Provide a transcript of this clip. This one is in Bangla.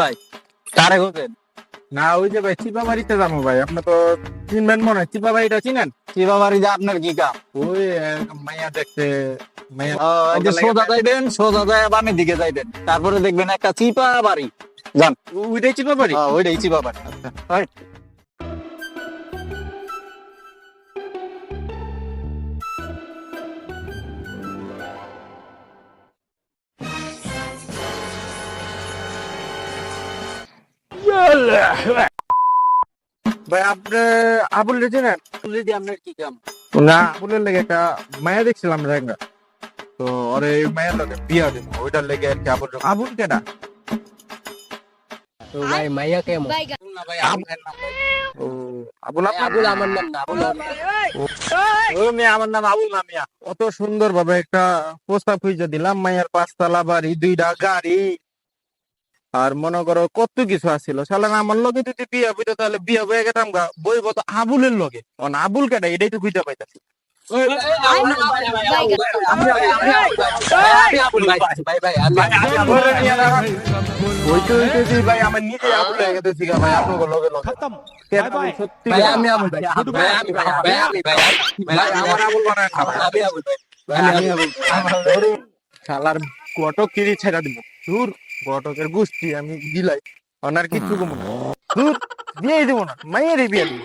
ভাই কারে না ওই যে ভাই চিপা বাড়িতে যাব ভাই। আপনি তো চিনবেন মনে হয় চিপা বাড়িটা চিনেন? চিপা বাড়িতে আপনার কি কাম ওই মাইয়া দেখতে সোজা যাইবেন সোজা যায় বামের দিকে যাইবেন। তারপরে দেখবেন একটা চিপা বাড়ি যান ওইটাই চিপা বাড়ি ওইটাই চিপা বাড়ি হয়। ভাই আপনি আবুল দি আপনার কি কাম? না। আবুলের লেগে একটা মায়া দেখছিলাম জায়গা তো এই মায়ের লগে বিয়া দিব ওইটার লেগে আর কি আবুল আবুল তো ভাই মাইয়া কেমন? না ভাই আপনার নাম ও আবুল আবুল আমার নাম না আবুল ও মিয়া আমার নাম আবুল না মিয়া। অত সুন্দর ভাবে একটা প্রস্তাব খুঁজে দিলাম মায়ের পাঁচতলা বাড়ি দুইটা গাড়ি। আর মনে করো কত কিছু আছিল শালা আমার লগে যদি বিয়া বইতো তাহলে বিয়া বয়ে গেতাম গা বইব তো আবুলের লগে অন আবুল কেটা এটাই তো খুঁজে পাইতাছি ভাই ভাই আমি গটক কিরি ছেড়া দিব। দূর গটকের গোষ্ঠী আমি দিলাই অনার কিছু কমো না। দূর দিব না মাইয়েরই বিয়ে দিব।